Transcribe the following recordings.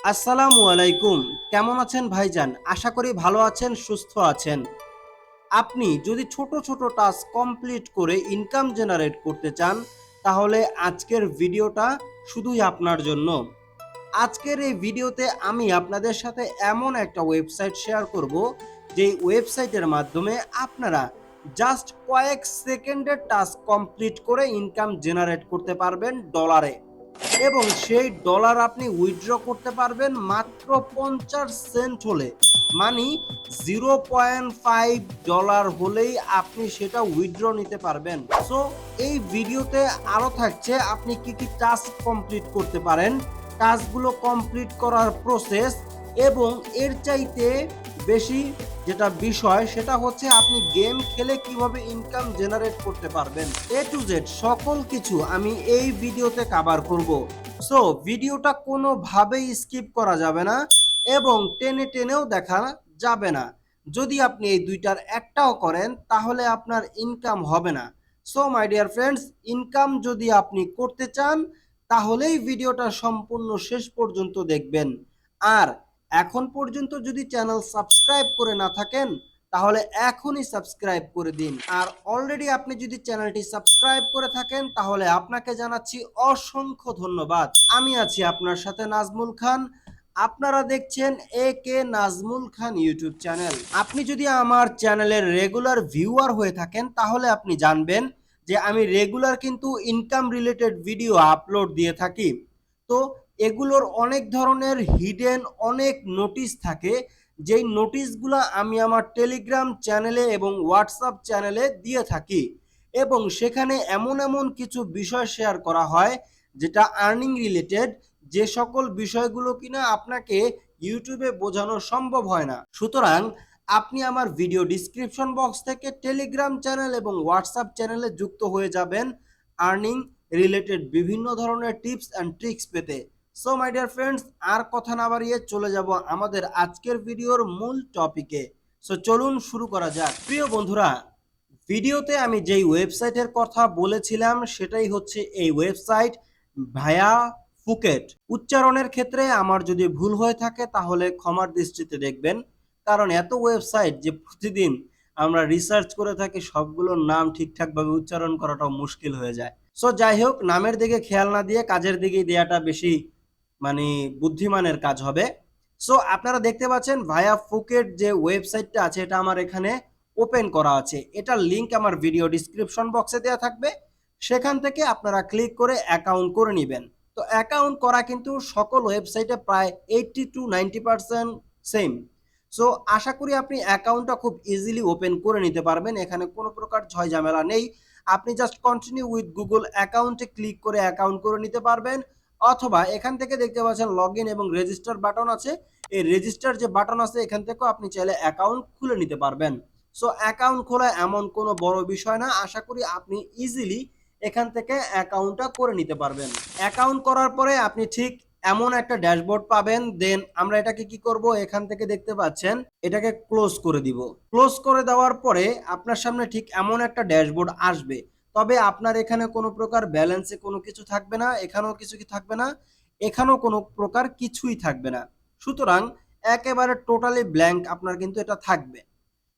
আসসালামু আলাইকুম। কেমন আছেন ভাইজান? আশা করি ভালো আছেন, সুস্থ আছেন। আপনি যদি ছোট ছোট টাস্ক কমপ্লিট করে ইনকাম জেনারেট করতে চান, তাহলে আজকের ভিডিওটা শুধুই আপনার জন্য। আজকের এই ভিডিওতে আমি আপনাদের সাথে এমন একটা ওয়েবসাইট শেয়ার করব, যেই ওয়েবসাইটের মাধ্যমে আপনারা জাস্ট কয়েক সেকেন্ডের টাস্ক কমপ্লিট করে ইনকাম জেনারেট করতে পারবেন ডলারে। এবং সেই ডলার আপনি উইথড্র করতে পারবেন মাত্র পঞ্চাশ সেন্ট হলে। মানে জিরো পয়েন্ট ফাইভ ডলার হলেই আপনি সেটা উইথড্র নিতে পারবেন। সো এই ভিডিওতে আরও থাকছে আপনি কি কি টাস্ক কমপ্লিট করতে পারেন। টাস্কগুলো কমপ্লিট করার প্রসেস এবং এর চাইতে বেশি যেটা বিষয় সেটা হচ্ছে আপনি গেম খেলে কীভাবে ইনকাম জেনারেট করতে পারবেন? এ টু জেড সকল কিছু আমি এই ভিডিওতে কাভার করব। সো ভিডিওটা কোনোভাবেই স্কিপ করা যাবে না এবং টেনে টেনেও দেখা যাবে না। যদি আপনি এই দুইটার একটাও করেন, তাহলে আপনার ইনকাম হবে না। So my dear friends income যদি আপনি করতে চান, তাহলেই ভিডিওটা সম্পূর্ণ শেষ পর্যন্ত দেখবেন। আর এখন পর্যন্ত যদি চ্যানেল সাবস্ক্রাইব করে না থাকেন, তাহলে এখনই সাবস্ক্রাইব করে দিন। আর অলরেডি আপনি যদি চ্যানেলটি সাবস্ক্রাইব করে থাকেন, তাহলে আপনাকে জানাচ্ছি অসংখ্য ধন্যবাদ। আমি আছি আপনার সাথে নাজমুল খান। আপনারা দেখছেন A K Nazmul Khan YouTube channel. আপনি যদি আমার চ্যানেলের রেগুলার ভিউয়ার হয়ে থাকেন, তাহলে আপনি জানবেন যে আমি রেগুলার কিন্তু ইনকাম রিলেটেড ভিডিও আপলোড দিয়ে থাকি। তো এগুলোর অনেক ধরনের হিডেন অনেক নোটিশ থাকে। যেই নোটিশগুলো আমি আমার টেলিগ্রাম চ্যানেলে এবং হোয়াটসঅ্যাপ চ্যানেলে দিয়ে থাকি এবং সেখানে এমন এমন কিছু বিষয় শেয়ার করা হয় যেটা আর্নিং রিলেটেড যে সকল বিষয়গুলো কিনা আপনাকে ইউটিউবে বোঝানো সম্ভব হয় না। সুতরাং আপনি আমার ভিডিও ডিসক্রিপশন বক্স থেকে টেলিগ্রাম চ্যানেল এবং হোয়াটসঅ্যাপ চ্যানেলে যুক্ত হয়ে যাবেন। আর্নিং রিলেটেড বিভিন্ন ধরনের টিপস অ্যান্ড ট্রিক্স পেতে। সো মাই ডিয়ার ফ্রেন্ডস আর কথা না বাড়িয়ে চলে যাব আমাদের আজকের ভিডিওর মূল টপিকে সো চলুন শুরু করা যাক। প্রিয় বন্ধুরা, ভিডিওতে আমি যেই ওয়েবসাইটের কথা বলেছিলাম, সেটাই হচ্ছে এই ওয়েবসাইট ভায়া ফুকেট। উচ্চারণের ক্ষেত্রে আমার যদি ভুল হয়ে থাকে, তাহলে ক্ষমার দৃষ্টিতে দেখবেন। কারণ এত ওয়েবসাইট যে প্রতিদিন আমরা রিসার্চ করে থাকি, সবগুলোর নাম ঠিকঠাকভাবে উচ্চারণ করাটাও মুশকিল হয়ে যায়। সো যাই হোক, নামের দিকে খেয়াল না দিয়ে কাজের দিকেই দেওয়াটা বেশি মানে বুদ্ধিমানের কাজ হবে। সো আপনারা দেখতে পাচ্ছেন ভায়া ফুকেট যে ওয়েবসাইটটা আছে, এটা আমার এখানে ওপেন করা আছে। এটার লিংক আমার ভিডিও ডিসক্রিপশন বক্সে দেওয়া থাকবে। সেখান থেকে আপনারা ক্লিক করে অ্যাকাউন্ট করে নেবেন। তো অ্যাকাউন্ট করা কিন্তু সকল ওয়েবসাইটে প্রায় eighty to ninety percent same so আশা করি আপনি অ্যাকাউন্টটা খুব ইজিলি ওপেন করে নিতে পারবেন। এখানে কোনো প্রকার ঝয় ঝামেলা নেই। আপনি জাস্ট কন্টিনিউ উইথ গুগল অ্যাকাউন্টে ক্লিক করে অ্যাকাউন্ট করে নিতে পারবেন। অথবা এখান থেকে দেখতে পাচ্ছেন লগ ইন এবং রেজিস্টার বাটন আছে। এই রেজিস্টার যে বাটন আছে, এখান থেকেও আপনি চাইলে অ্যাকাউন্ট খুলে নিতে পারবেন। সো অ্যাকাউন্ট খোলা এমন কোনো বড় বিষয় না। আশা করি আপনি ইজিলি এখান থেকে অ্যাকাউন্টটা করে নিতে পারবেন। অ্যাকাউন্ট করার পরে আপনি ঠিক এমন একটা ড্যাশবোর্ড পাবেন। দেন আমরা এটাকে কি করব? এখান থেকে দেখতে পাচ্ছেন, এটাকে ক্লোজ করে দিব। ক্লোজ করে দেওয়ার পরে আপনার সামনে ঠিক এমন একটা ড্যাশবোর্ড আসবে। তবে আপনার এখানে কোনো প্রকার ব্যালেন্সে কোনো কিছু থাকবে না, এখানেও কিছু কি থাকবে না, এখানেও কোনো প্রকার কিছুই থাকবে না। সুতরাং একেবারে টোটালি ব্ল্যাঙ্ক আপনার কিন্তু এটা থাকবে।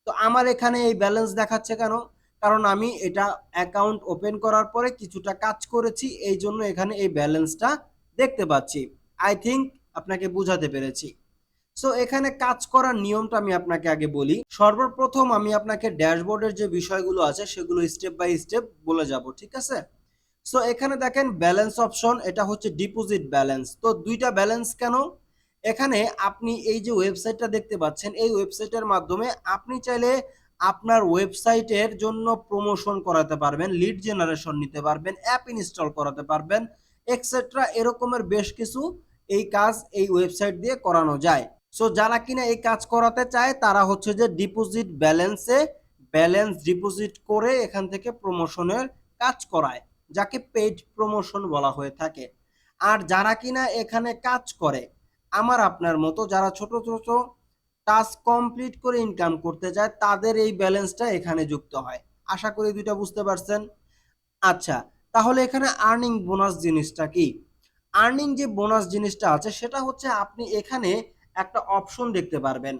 তো আমার এখানে এই ব্যালেন্স দেখাচ্ছে কেন? কারণ আমি এটা অ্যাকাউন্ট ওপেন করার পরে কিছুটা কাজ করেছি, এই জন্য এখানে এই ব্যালেন্সটা দেখতে পাচ্ছি। আই থিঙ্ক আপনাকে বুঝাতে পেরেছি। সো এখানে কাজ করার নিয়মটা আমি আপনাকে আগে বলি। সর্বপ্রথম আমি আপনাকে ড্যাশবোর্ডের যে বিষয়গুলো আছে, সেগুলো স্টেপ বাই স্টেপ বলে যাব, ঠিক আছে? সো এখানে দেখেন ব্যালেন্স অপশন, এটা হচ্ছে ডিপোজিট ব্যালেন্স। তো দুইটা ব্যালেন্স কেন? এখানে আপনি এই যে ওয়েবসাইটটা দেখতে পাচ্ছেন, এই ওয়েবসাইটের মাধ্যমে আপনি চাইলে আপনার ওয়েবসাইটের জন্য প্রমোশন করাতে পারবেন, লিড জেনারেশন নিতে পারবেন, অ্যাপ ইনস্টল করাতে পারবেন এক্সেট্রা এরকমের বেশ কিছু এই কাজ এই ওয়েবসাইট দিয়ে করানো যায়। সো যারা কিনা এই কাজ করাতে চায়, তারা হচ্ছে যে ডিপোজিট ব্যালেন্সে ব্যালেন্স ডিপোজিট করে এখান থেকে প্রমোশনের কাজ করায়, যাকে পেইড প্রমোশন বলা হয়ে থাকে। আর যারা কিনা এখানে কাজ করে, আমার আপনার মতো যারা ছোট ছোট টাস্ক কমপ্লিট করে ইনকাম করতে চায়, তাদের এই ব্যালেন্সটা এখানে যুক্ত হয়। আশা করি দুইটা বুঝতে পারছেন? আচ্ছা তাহলে এখানে আর্নিং বোনাস জিনিসটা কি? আর্নিং যে বোনাস জিনিসটা আছে, সেটা হচ্ছে আপনি এখানে একটা অপশন দেখতে পারবেন।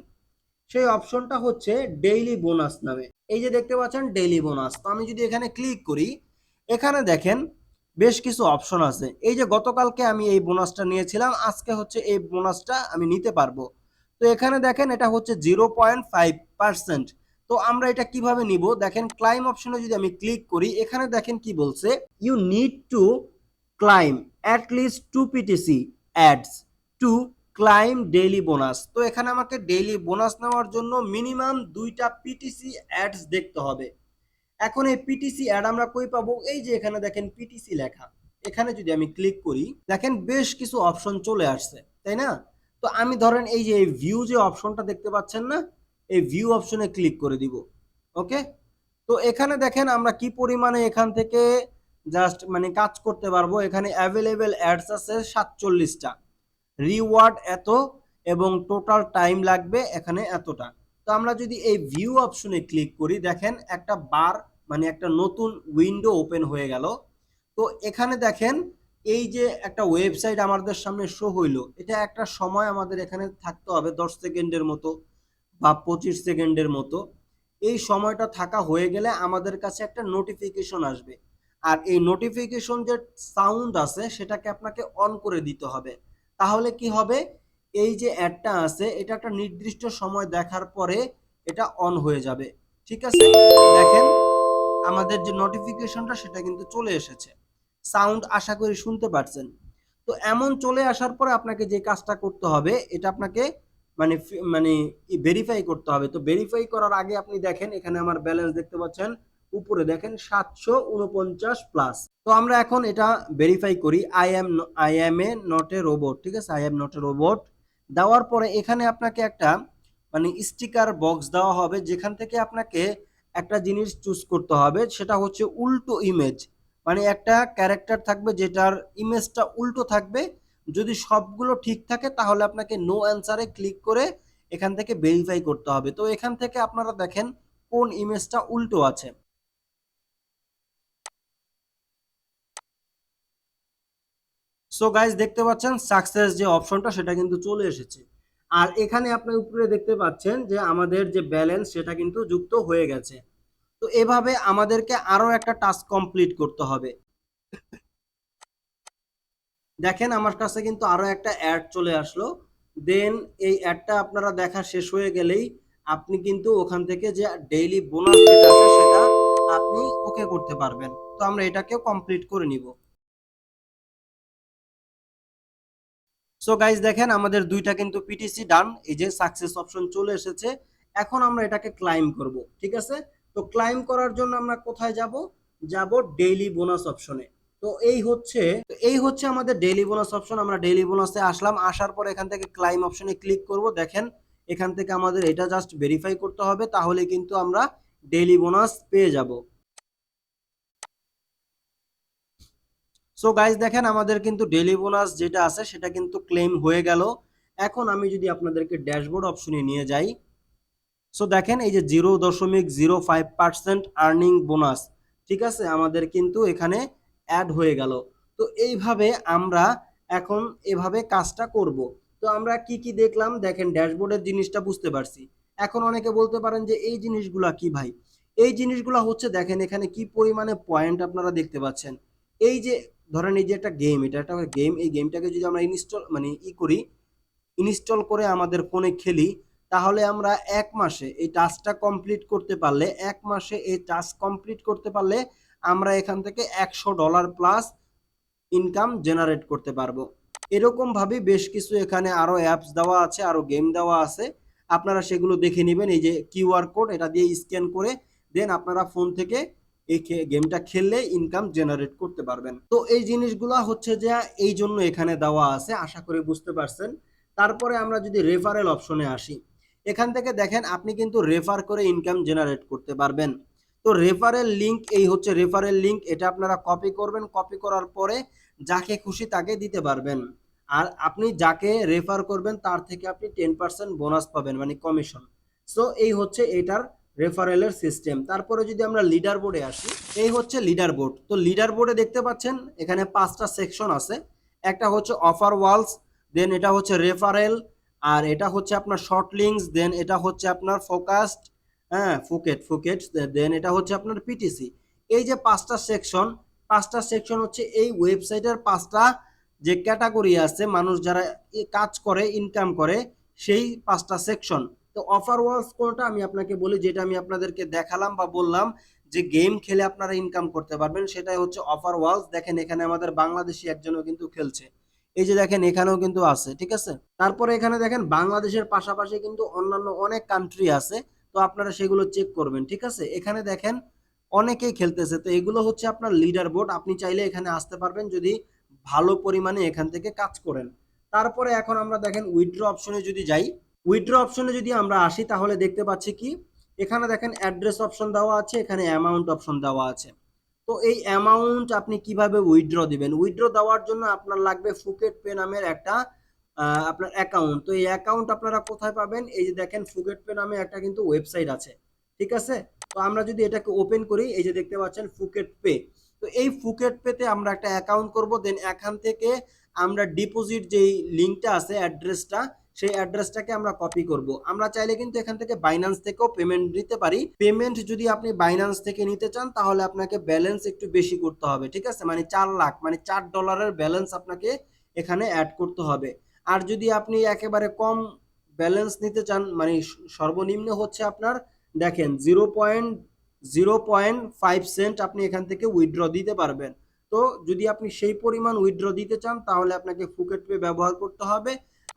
সেই অপশনটা হচ্ছে ডেইলি বোনাস নামে। এই যে দেখতে পাচ্ছেন ডেইলি বোনাস তো আমি যদি এখানে ক্লিক করি, এখানে দেখেন বেশ কিছু অপশন আছে। এই যে গতকালকে আমি এই বোনাসটা নিয়েছিলাম, আজকে হচ্ছে এই বোনাসটা আমি নিতে পারব। তো এখানে দেখেন এটা হচ্ছে জিরো পয়েন্ট ফাইভ পার্সেন্ট তো আমরা এটা কীভাবে নিব? দেখেন ক্লাইম অপশনে যদি আমি ক্লিক করি, এখানে দেখেন কি বলছে you need to claim at least two PTC ads to claim daily bonus. তো এখানে আমাকে ডেইলি বোনাস নেওয়ার জন্য মিনিমাম দুইটা পিটিসি অ্যাডস দেখতে হবে। এখন এই পিটিসি অ্যাড আমরা কই পাবো? এই যে এখানে দেখেন পিটিসি লেখা। এখানে যদি আমি ক্লিক করি, দেখেন বেশ কিছু অপশন চলে আসছে, তাই না? তো আমি ধরেন এই যে ভিউ যে অপশনটা দেখতে পাচ্ছেন না, এই ভিউ অপশনে ক্লিক করে দিব ওকে তো এখানে দেখেন আমরা কি পরিমাণে এখান থেকে জাস্ট মানে কাজ করতে পারব? এখানে অ্যাভেলেবেল অ্যাডস আছে সাতচল্লিশটা। রিওয়ার্ড এত এবং টোটাল টাইম লাগবে এখানে এতটা। তো আমরা যদি এই ভিউ অপশনে ক্লিক করি, দেখেন একটা বার মানে একটা নতুন উইন্ডো ওপেন হয়ে গেল। তো এখানে দেখেন এই যে একটা ওয়েবসাইট আমাদের সামনে শো হইল, এটা একটা সময় আমাদের এখানে থাকতে হবে দশ সেকেন্ডের মতো বা পঁচিশ সেকেন্ডের মতো। এই সময়টা থাকা হয়ে গেলে আমাদের কাছে একটা নোটিফিকেশন আসবে। আর এই নোটিফিকেশন যে সাউন্ড আছে, সেটাকে আপনাকে অন করে দিতে হবে। তাহলে কি হবে? এই যে অ্যাডটা আছে, এটা একটা নির্দিষ্ট সময় দেখার পরে এটা অন হয়ে যাবে। ঠিক আছে? দেখেন, আমাদের যে নোটিফিকেশনটা সেটা কিন্তু চলে এসেছে। সাউন্ড আশা করি শুনতে পারছেন। তো এমন চলে আসার পরে আপনাকে যে কাজটা করতে হবে, এটা আপনাকে মানে মানে ভেরিফাই করতে হবে। তো ভেরিফাই করার আগে আপনি দেখেন, এখানে আমার ব্যালেন্স দেখতে পাচ্ছেন। উপরে দেখেন সাতশো উনপঞ্চাশ প্লাস তো আমরা এখন এটা ভেরিফাই করি I am I am a not a robot ঠিক আছে? I am not a robot দেওয়ার পরে এখানে আপনাকে একটা মানে স্টিকার বক্স দেওয়া হবে, যেখান থেকে আপনাকে একটা জিনিস চুজ করতে হবে, সেটা হচ্ছে উল্টো ইমেজ মানে একটা ক্যারেক্টার থাকবে যেটার ইমেজটা উল্টো থাকবে। যদি সবগুলো ঠিক থাকে, তাহলে আপনাকে নো অ্যান্সারে ক্লিক করে এখান থেকে ভেরিফাই করতে হবে। তো এখান থেকে আপনারা দেখেন কোন ইমেজটা উল্টো আছে। সো গাইজ দেখতে পাচ্ছেন সাকসেস যে অপশনটা সেটা কিন্তু চলে এসেছে। আর এখানে আপনি উপরে দেখতে পাচ্ছেন যে আমাদের যে ব্যালেন্স সেটা কিন্তু যুক্ত হয়ে গেছে। তো এভাবে আমাদেরকে আরও একটা টাস্ক কমপ্লিট করতে হবে। দেখেন আমার কাছে কিন্তু আরও একটা অ্যাড চলে আসলো। দেন এই অ্যাডটা আপনারা দেখা শেষ হয়ে গেলেই আপনি কিন্তু ওখান থেকে যে ডেইলি বোনাস যেটা আছে, সেটা আপনি ওকে করতে পারবেন। তো আমরা এটাকেও কমপ্লিট করে নিব। সো গাইজ দেখেন আমাদের দুইটা কিন্তু পিটিসি ডান এই যে সাকসেস অপশন চলে এসেছে। এখন আমরা এটাকে ক্লাইম করব, ঠিক আছে? তো ক্লাইম করার জন্য আমরা কোথায় যাব? যাব ডেইলি বোনাস অপশনে তো এই হচ্ছে এই হচ্ছে আমাদের ডেইলি বোনাস অপশন আমরা ডেইলি বোনাসে আসলাম। আসার পর এখান থেকে ক্লাইম অপশনে ক্লিক করব। দেখেন, এখান থেকে আমাদের এটা জাস্ট ভেরিফাই করতে হবে। তাহলে কিন্তু আমরা ডেইলি বোনাস পেয়ে যাব। সো গাইজ দেখেন আমাদের কিন্তু ডেইলি বোনাস যেটা আছে, সেটা কিন্তু ক্লেম হয়ে গেল। এখন আমি যদি আপনাদেরকে ড্যাশবোর্ড অপশনে নিয়ে যাই। সো দেখেন এই যে জিরো দশমিক zero five percent earning bonus ঠিক আছে? আমাদের কিন্তু এখানে অ্যাড হয়ে গেল। তো এইভাবে আমরা এখন এভাবে কাজটা করব। তো আমরা কি কি দেখলাম? দেখেন ড্যাশবোর্ডের জিনিসটা বুঝতে পারছি। এখন অনেকে বলতে পারেন যে, এই জিনিসগুলা কি ভাই? এই জিনিসগুলা হচ্ছে, দেখেন এখানে কি পরিমাণে পয়েন্ট আপনারা দেখতে পাচ্ছেন। এই যে ধরেন এই যে একটা গেম এটা একটা গেম এই গেমটাকে যদি আমরা ইনস্টল মানে ই করি ইনস্টল করে আমাদের ফোনে খেলি, তাহলে আমরা এক মাসে এই টাস্কটা কমপ্লিট করতে পারলে, এক মাসে এই টাস্ক কমপ্লিট করতে পারলে আমরা এখান থেকে একশো ডলার প্লাস ইনকাম জেনারেট করতে পারব। এরকম ভাবে বেশ কিছু এখানে আরও অ্যাপস দেওয়া আছে, আরও গেম দেওয়া আছে। আপনারা সেগুলো দেখে নেবেন, এই যে কিউআর কোড এটা দিয়ে স্ক্যান করে দেন আপনারা ফোন থেকে এই গেমটা খেললে ইনকাম জেনারেট করতে পারবেন। তো এই জিনিসগুলো হচ্ছে যে এই জন্য এখানে দেওয়া আছে, আশা করি বুঝতে পারছেন। তারপরে আমরা যদি রেফারেল অপশনে আসি, এখান থেকে দেখেন আপনি কিন্তু রেফার করে ইনকাম জেনারেট করতে পারবেন। তো রেফারেল লিংক এই হচ্ছে রেফারেল লিংক এটা আপনারা কপি করবেন। কপি করার পরে যাকে খুশি তাকে দিতে পারবেন। আর আপনি যাকে রেফার করবেন, তার থেকে আপনি টেন পার্সেন্ট বোনাস পাবেন মানে কমিশন সো এই হচ্ছে এটার রেফারেলের সিস্টেম তারপরে যদি আমরা লিডার বোর্ডে আসি, এই হচ্ছে লিডার বোর্ড তো লিডার বোর্ডে দেখতে পাচ্ছেন, এখানে পাঁচটা সেকশন আছে। একটা হচ্ছে অফার ওয়ালস দেন এটা হচ্ছে রেফারেল আর এটা হচ্ছে আপনার শর্ট লিঙ্কস দেন এটা হচ্ছে আপনার ফোকাসড হ্যাঁ ফুকেট ফুকেট দেন এটা হচ্ছে আপনার পিটিসি এই যে পাঁচটা সেকশন পাঁচটা সেকশন হচ্ছে এই ওয়েবসাইটের পাঁচটা যে ক্যাটাগরি আছে, মানুষ যারা কাজ করে ইনকাম করে, সেই পাঁচটা সেকশন তো অফার ওয়ালস কোনটা? আমি আপনাকে বলি যেটা আমি আপনাদেরকে দেখালাম বা বললাম যে গেম খেলে আপনারা ইনকাম করতে পারবেন। সেটাই হচ্ছে অফার ওয়ালস দেখেন এখানে আমাদের বাংলাদেশি একজনও কিন্তু খেলছে। এই যে দেখেন এখানেও কিন্তু আছে, ঠিক আছে? তারপরে এখানে দেখেন বাংলাদেশের পাশাপাশি কিন্তু অন্যান্য অনেক কান্ট্রি আছে। তো আপনারা সেগুলো চেক করবেন, ঠিক আছে? এখানে দেখেন অনেকেই খেলতেছে। তো এগুলো হচ্ছে আপনার লিডার বোর্ড আপনি চাইলে এখানে আসতে পারবেন যদি ভালো পরিমাণে এখান থেকে কাজ করেন। তারপরে এখন আমরা দেখেন উইথড্র অপশনে যদি যাই উইথড্র অপশনে যদি আমরা আসি, তাহলে দেখতে পাচ্ছি কি? এখানে দেখেন অ্যাড্রেস অপশন দেওয়া আছে, এখানে অ্যামাউন্ট অপশন দেওয়া আছে। তো এই অ্যামাউন্ট আপনি কীভাবে উইথড্র দিবেন? উইথড্র দেওয়ার জন্য আপনার লাগবে ফুকেট পে নামের একটা আপনার অ্যাকাউন্ট তো এই অ্যাকাউন্ট আপনারা কোথায় পাবেন? এই যে দেখেন ফুকেট পে নামে একটা কিন্তু ওয়েবসাইট আছে। ঠিক আছে? তো আমরা যদি এটাকে ওপেন করি, এই যে দেখতে পাচ্ছেন ফুকেট পে তো এই ফুকেট পেতে আমরা একটা অ্যাকাউন্ট করব দেন এখান থেকে আমরা ডিপোজিট যেই লিঙ্কটা আছে অ্যাড্রেসটা সেই অ্যাড্রেসটাকে আমরা কপি করব। আমরা চাইলে কিন্তু এখান থেকে বাইন্যান্স থেকেও পেমেন্ট দিতে পারি। পেমেন্ট যদি আপনি বাইন্যান্স থেকে নিতে চান, তাহলে আপনাকে ব্যালেন্স একটু বেশি করতে হবে, ঠিক আছে? মানে চার লাখ মানে চার ডলারের ব্যালেন্স আপনাকে এখানে অ্যাড করতে হবে। আর যদি আপনি একেবারে কম ব্যালেন্স নিতে চান মানে সর্বনিম্ন হচ্ছে আপনার, দেখেন zero point zero point five cent আপনি এখান থেকে উইথড্র দিতে পারবেন। তো যদি আপনি সেই পরিমাণ উইথড্র দিতে চান, তাহলে আপনাকে ফুকেট পে ব্যবহার করতে হবে।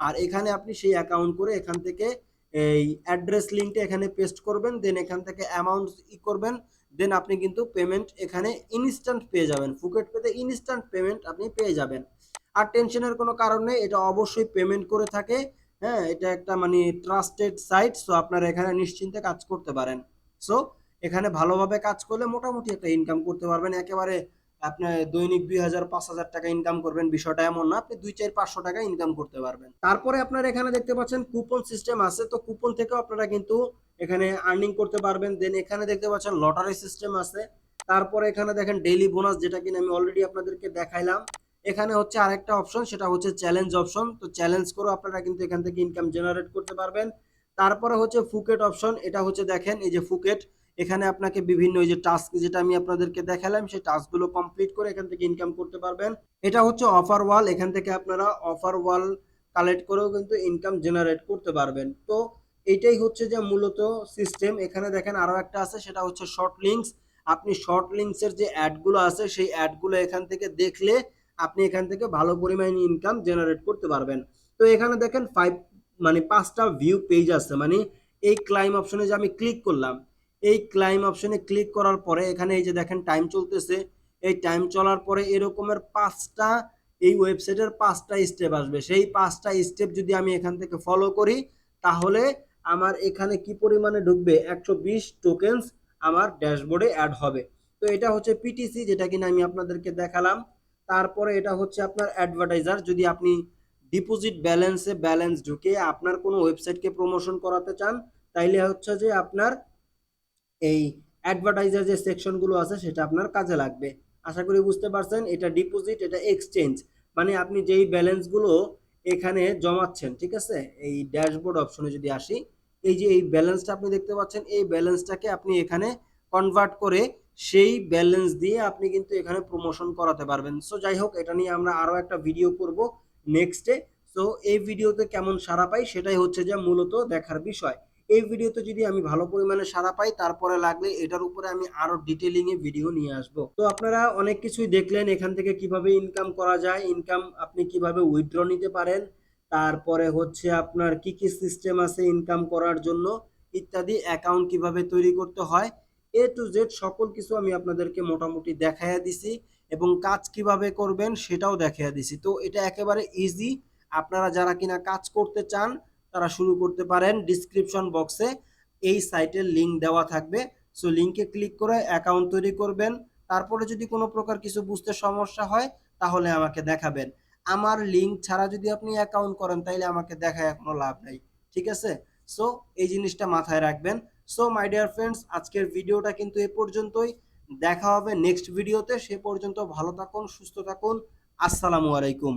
আর এখানে আপনি সেই অ্যাকাউন্ট করে এখান থেকে এই অ্যাড্রেস লিঙ্কটা এখানে পেস্ট করবেন দেন এখান থেকে অ্যামাউন্ট ই করবেন দেন আপনি কিন্তু পেমেন্ট এখানে ইনস্ট্যান্ট পেয়ে যাবেন। ফুকেট পেতে ইনস্ট্যান্ট পেমেন্ট আপনি পেয়ে যাবেন। আর টেনশনের কোনো কারণ নেই, এটা অবশ্যই পেমেন্ট করে থাকে। হ্যাঁ এটা একটা মানে ট্রাস্টেড সাইট সো আপনারা এখানে নিশ্চিন্তে কাজ করতে পারেন। সো এখানে ভালোভাবে কাজ করলে মোটামুটি একটা ইনকাম করতে পারবেন। একেবারে আপনার দৈনিক দুই হাজার পাঁচ হাজার টাকা ইনকাম করবেন। বিষয়টা এমন না, আপনি দুই চার পাঁচশো টাকা ইনকাম করতে পারবেন। তারপরে আপনার এখানে দেখতে পাচ্ছেন কুপন সিস্টেম আছে। তো কুপন থেকেও আপনারা কিন্তু এখানে আর্নিং করতে পারবেন। দেন এখানে দেখতে পাচ্ছেন লটারি সিস্টেম আছে। তারপরে এখানে দেখেন ডেইলি বোনাস যেটা কিনা আমি অলরেডি আপনাদেরকে দেখাইলাম। এখানে হচ্ছে আরেকটা অপশন সেটা হচ্ছে চ্যালেঞ্জ অপশন তো চ্যালেঞ্জ করে আপনারা কিন্তু এখান থেকে ইনকাম জেনারেট করতে পারবেন। তারপরে হচ্ছে ফুকেট অপশন এটা হচ্ছে দেখেন এই যে ফুকেট। এখানে আপনাকে বিভিন্ন এই যে টাস্ক যেটা আমি আপনাদেরকে দেখালাম, সেই টাস্কগুলো কমপ্লিট করে এখান থেকে ইনকাম করতে পারবেন। এটা হচ্ছে অফার ওয়াল এখান থেকে আপনারা অফার ওয়াল কালেক্ট করেও কিন্তু ইনকাম জেনারেট করতে পারবেন। তো এটাই হচ্ছে যে মূলত সিস্টেম এখানে দেখেন আরও একটা আছে, সেটা হচ্ছে শর্ট লিঙ্কস আপনি শর্ট লিঙ্কসের যে অ্যাডগুলো আছে, সেই অ্যাডগুলো এখান থেকে দেখলে আপনি এখান থেকে ভালো পরিমাণে ইনকাম জেনারেট করতে পারবেন। তো এখানে দেখেন ফাইভ মানে পাঁচটা ভিউ পেজ আছে। মানে এই ক্লাইম অপশনে যে আমি ক্লিক করলাম এই ক্লাইম অপশনে ক্লিক করার পরে এখানে এই যে দেখেন টাইম চলতেছে, এই টাইম চলার পরে এরকমের পাঁচটা, এই ওয়েবসাইটের পাঁচটা স্টেপ আসবে। সেই পাঁচটা স্টেপ যদি আমি এখান থেকে ফলো করি, তাহলে আমার এখানে কি পরিমাণে ঢুকবে? একশো বিশ টোকেন্স আমার ড্যাশবোর্ডে অ্যাড হবে। তো এটা হচ্ছে পিটিসি যেটা কিনা আমি আপনাদেরকে দেখালাম। তারপরে এটা হচ্ছে আপনার অ্যাডভার্টাইজার যদি আপনি ডিপোজিট ব্যালেন্সে ব্যালেন্স ঢুকে আপনার কোনো ওয়েবসাইটকে প্রমোশন করাতে চান, তাইলে হচ্ছে যে আপনার এই অ্যাডভার্টাইজার যে সেকশনগুলো আছে সেটা আপনার কাজে লাগবে। আশা করি বুঝতে পারছেন, এটা ডিপোজিট এটা এক্সচেঞ্জ মানে আপনি যেই ব্যালেন্সগুলো এখানে জমাচ্ছেন, ঠিক আছে? এই ড্যাশবোর্ড অপশনে যদি আসি, এই যে এই ব্যালেন্সটা আপনি দেখতে পাচ্ছেন, এই ব্যালেন্সটাকে আপনি এখানে কনভার্ট করে সেই ব্যালেন্স দিয়ে আপনি কিন্তু এখানে প্রমোশন করাতে পারবেন। সো যাই হোক, এটা নিয়ে আমরা আরও একটা ভিডিও করব নেক্সটে সো এই ভিডিওতে কেমন সাড়া পাই সেটাই হচ্ছে যে মূলত দেখার বিষয়। এই ভিডিওতে যদি আমি ভালো পরিমাণে সাড়া পাই, তারপরে লাগলে এটার উপরে আমি আরও ডিটেলিং এ ভিডিও নিয়ে আসব। তো আপনারা অনেক কিছুই দেখলেন এখান থেকে কীভাবে ইনকাম করা যায় ইনকাম আপনি কীভাবে উইথড্র নিতে পারেন, তারপরে হচ্ছে আপনার কি কি সিস্টেম আছে ইনকাম করার জন্য, ইত্যাদি অ্যাকাউন্ট কীভাবে তৈরি করতে হয় এ টু জেড সকল কিছু আমি আপনাদেরকে মোটামুটি দেখাইয়া দিছি এবং কাজ কীভাবে করবেন সেটাও দেখাইয়া দিছি। তো এটা একেবারে ইজি আপনারা যারা কিনা কাজ করতে চান তারা শুরু করতে পারেন ডিসক্রিপশন বক্সে এই সাইটের লিংক দেওয়া থাকবে। সো লিংকে ক্লিক করে অ্যাকাউন্ট তৈরি করবেন। তারপরে যদি কোনো প্রকার কিছু বুঝতে সমস্যা হয়, তাহলে আমাকে দেখাবেন। আমার লিঙ্ক ছাড়া যদি আপনি অ্যাকাউন্ট করেন, তাইলে আমাকে দেখায় কোনো লাভ নাই। ঠিক আছে? সো এই জিনিসটা মাথায় রাখবেন। সো মাই ডিয়ার ফ্রেন্ডস আজকের ভিডিওটা কিন্তু এ পর্যন্তই। দেখা হবে নেক্সট ভিডিওতে সে পর্যন্ত ভালো থাকুন, সুস্থ থাকুন। আসসালামু আলাইকুম।